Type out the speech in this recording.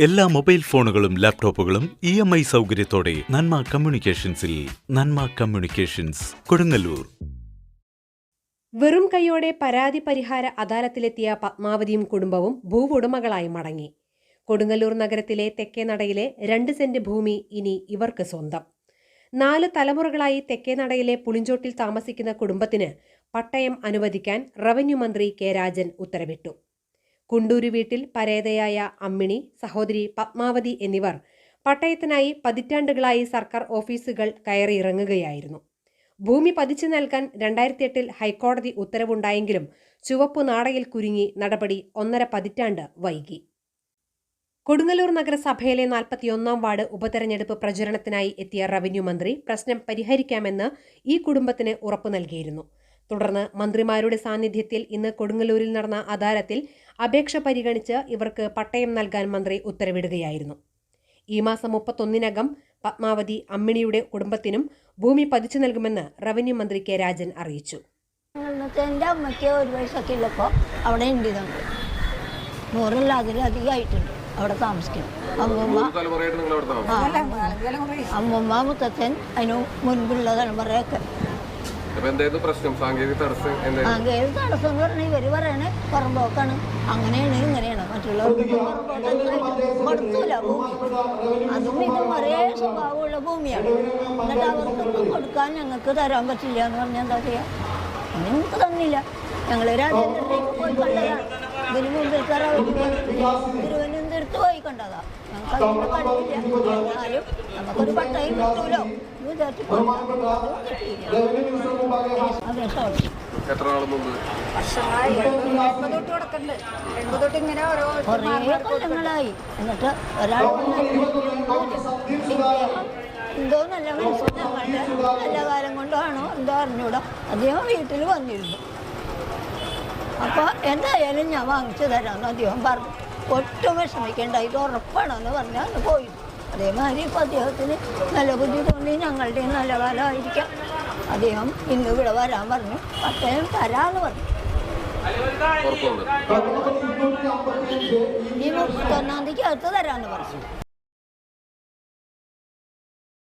എല്ലാ മൊബൈൽ ഫോണുകളും ലാപ്ടോപ്പുകളും ഇ എം ഐ സൗകര്യത്തോടെ നന്മ കമ്മ്യൂണിക്കേഷൻസിൽ നന്മ കമ്മ്യൂണിക്കേഷൻസ് കൊടുങ്ങല്ലൂർ. വെറും കൈയോടെ പരാതി പരിഹാര അദാലത്തിലെത്തിയ പത്മാവതിയും കുടുംബവും ഭൂവുടമകളായി മടങ്ങി. കൊടുങ്ങല്ലൂർ നഗരത്തിലെ തെക്കേനടയിലെ രണ്ട് സെന്റ് ഭൂമി ഇനി ഇവർക്ക് സ്വന്തം. നാല് തലമുറകളായി തെക്കേനടയിലെ പുളിഞ്ചോട്ടിൽ താമസിക്കുന്ന കുടുംബത്തിന് പട്ടയം അനുവദിക്കാൻ റവന്യൂ മന്ത്രി കെ രാജൻ ഉത്തരവിട്ടു. കുണ്ടൂരു വീട്ടിൽ പരേതയായ അമ്മിണി സഹോദരി പത്മാവതി എന്നിവർ പട്ടയത്തിനായി പതിറ്റാണ്ടുകളായി സർക്കാർ ഓഫീസുകൾ കയറിയിറങ്ങുകയായിരുന്നു. ഭൂമി പതിച്ചു നൽകാൻ രണ്ടായിരത്തി എട്ടിൽ ഹൈക്കോടതി ഉത്തരവുണ്ടായെങ്കിലും ചുവപ്പു നാടയിൽ കുരുങ്ങി നടപടി ഒന്നര പതിറ്റാണ്ട് വൈകി. കൊടുങ്ങല്ലൂർ നഗരസഭയിലെ നാൽപ്പത്തിയൊന്നാം വാർഡ് ഉപതെരഞ്ഞെടുപ്പ് പ്രചരണത്തിനായി എത്തിയ റവന്യൂ മന്ത്രി പ്രശ്നം പരിഹരിക്കാമെന്ന് ഈ കുടുംബത്തിന് ഉറപ്പു നൽകിയിരുന്നു. തുടർന്ന് മന്ത്രിമാരുടെ സാന്നിധ്യത്തിൽ ഇന്ന് കൊടുങ്ങല്ലൂരിൽ നടന്ന അദാലത്തിൽ അപേക്ഷ പരിഗണിച്ച് ഇവർക്ക് പട്ടയം നൽകാൻ മന്ത്രി ഉത്തരവിടുകയായിരുന്നു. ഈ മാസം മുപ്പത്തൊന്നിനകം പത്മാവതി അമ്മിണിയുടെ കുടുംബത്തിനും ഭൂമി പതിച്ചു നൽകുമെന്ന് റവന്യൂ മന്ത്രി കെ രാജൻ അറിയിച്ചു. എന്റെ അമ്മയ്ക്ക് ഒരു വയസ്സൊക്കെ ഉള്ളപ്പോൾ അവിടെ ഉണ്ട് നമ്മൾ നൂറല്ല അതിലധികമായിട്ടുണ്ട് അവിടെ താമസിക്കും അമ്മമ്മ അമ്മൂമ്മ മുത്തച്ഛൻ അതിന് മുൻപുള്ള തലമുറയൊക്കെ പ്രശ്നം? സാങ്കേതിക തടസ്സം എന്തായിരുന്നു? സാങ്കേതിക തടസ്സം എന്ന് പറഞ്ഞാൽ ഇവർ പറയണേ പുറമ്പോക്കാണ് അങ്ങനെയാണ് ഇങ്ങനെയാണ്. മറ്റുള്ളവർക്ക് പുറമ്പോക്കാണ് കൊടുത്തൂല ഭൂമി അതും ഇതും ഒരേ സ്വഭാവമുള്ള ഭൂമിയാണ്. എന്നിട്ട് അവർക്കൊന്നും കൊടുക്കാൻ ഞങ്ങൾക്ക് തരാൻ പറ്റില്ല എന്ന് പറഞ്ഞാൽ എന്താ ചെയ്യാ? ഞങ്ങൾക്ക് തന്നില്ല. ഞങ്ങൾ രാജേന്ദ്രനിലേക്ക് പോയി കണ്ടതാണ്. ഇതിന് കണ്ടതാ. ഞങ്ങൾക്ക് അതിന് കണ്ടില്ല എന്നാലും നമുക്കൊരു പട്ടയം കിട്ടൂലോ എന്ന് വിചാരിച്ചു പോയി. അതും കിട്ടിയില്ല. അതെ സോറി എത്ര നാൾ ഇങ്ങനെ ഓരോ കൊല്ലങ്ങളായി. എന്നിട്ട് ഒരാൾ എന്തോ നല്ല മനസ്സിൽ ഞങ്ങളുടെ നല്ല കാലം കൊണ്ടാണോ എന്തോ അറിഞ്ഞൂടാ. അദ്ദേഹം വീട്ടിൽ വന്നിരുന്നു. അപ്പോൾ എന്തായാലും ഞാൻ വാങ്ങിച്ചു തരാമെന്ന് അദ്ദേഹം പറഞ്ഞു. ഒട്ടും വിഷമിക്കേണ്ട ഇത് ഉറപ്പാണെന്ന് പറഞ്ഞാൽ അന്ന് പോയി. അതേമാതിരി ഇപ്പോൾ അദ്ദേഹത്തിന് നല്ല ബുദ്ധി തോന്നി ഞങ്ങളുടെ നല്ല കാലമായിരിക്കാം അദ്ദേഹം ഇന്ന് ഇവിടെ വരാൻ പറഞ്ഞു അദ്ദേഹം തരാമെന്ന് പറഞ്ഞു. ഈ മുപ്പത്തൊന്നാം തീയതിക്ക് അകത്ത് തരാമെന്ന് പറഞ്ഞു.